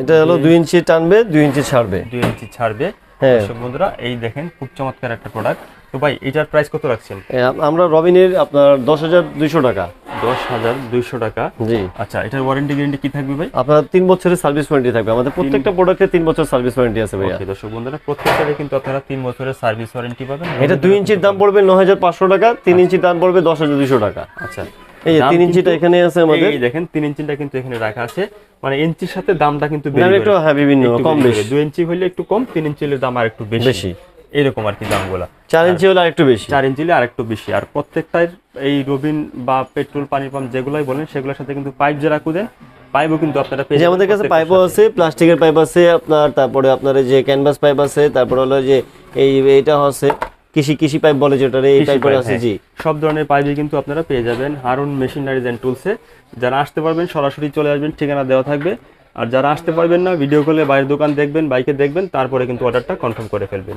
এটা হলো দুই ইঞ্চি। টানবে দুই ইঞ্চি ছাড়বে। দুই ইঞ্চি ছাড়বে। হ্যাঁ। দর্শক বন্ধুরা এই দেখেন খুব চমৎকার একটা প্রোডাক্ট তো ভাই এটার প্রাইস কত রাখছেন? আমরা রবিনের আপনার দশ হাজার দুইশো টাকা। দশ হাজার দুইশো টাকা। জি। আচ্ছা এটার ওয়ারেন্টি গ্যারেন্টি কি থাকবে ভাই? আপনার তিন বছরের সার্ভিস ওয়ারেন্টি থাকবে। আমাদের প্রত্যেকটা প্রোডাক্টে তিন বছর সার্ভিস ওয়ারেন্টি আছে ভাই ওকে দর্শক বন্ধুরা প্রত্যেকটারে কিন্তু আপনারা তিন বছরের সার্ভিস ওয়ারেন্টি পাবেন। এটা দুই ইঞ্চির দাম পড়বে ন হাজার পাঁচশো টাকা তিন ইঞ্চির দাম পড়বে দশ হাজার দুইশো টাকা। আচ্ছা। এই যে ইঞ্চিটা এখানে আছে আমাদের। এই দেখেন তিন ইঞ্চিটা কিন্তু এখানে রাখা আছে। মানে ইঞ্চির সাথে দামটা কিন্তু একটু হ্যাঁ বিভিন্ন কম বেশি। দুই ইঞ্চি হলে একটু কম তিন ইঞ্চি হলে দাম আর একটু বেশি। বেশি। এরকম আর কি দামগুলা। চার ইঞ্চি হলে আরেকটু বেশি। চার ইঞ্চি হলে আর একটু বেশি। আর প্রত্যেকটার এই রবিন বা পেট্রোল পানি পাম্প যেগুলাই বলেন সেগুলোর সাথে কিন্তু পাইপ যারা কুদেন পাইপও কিন্তু আপনারা পেয়ে আমাদের কাছে পাইপও। আছে প্লাস্টিকের পাইপ আছে আপনার তারপরে আপনার এই যে ক্যানভাস পাইপ আছে তারপরে হলো যে এই এইটা আছে। কৃষি কৃষি পাইপ বলে যেটা এই পাইপ, আছে হ্যাঁ। জি। সব ধরনের পাইপই কিন্তু আপনারা পেয়ে যাবেন। হারুন মেশিনারিজ এন্ড টুলসে যারা আসতে পারবেন সরাসরি চলে আসবেন ঠিকানা দেওয়া থাকবে। আর যারা আসতে পারবেন না ভিডিও কলে বাইরের দোকান দেখবেন বাইকে দেখবেন তারপরে কিন্তু অর্ডারটা কনফার্ম করে ফেলবেন।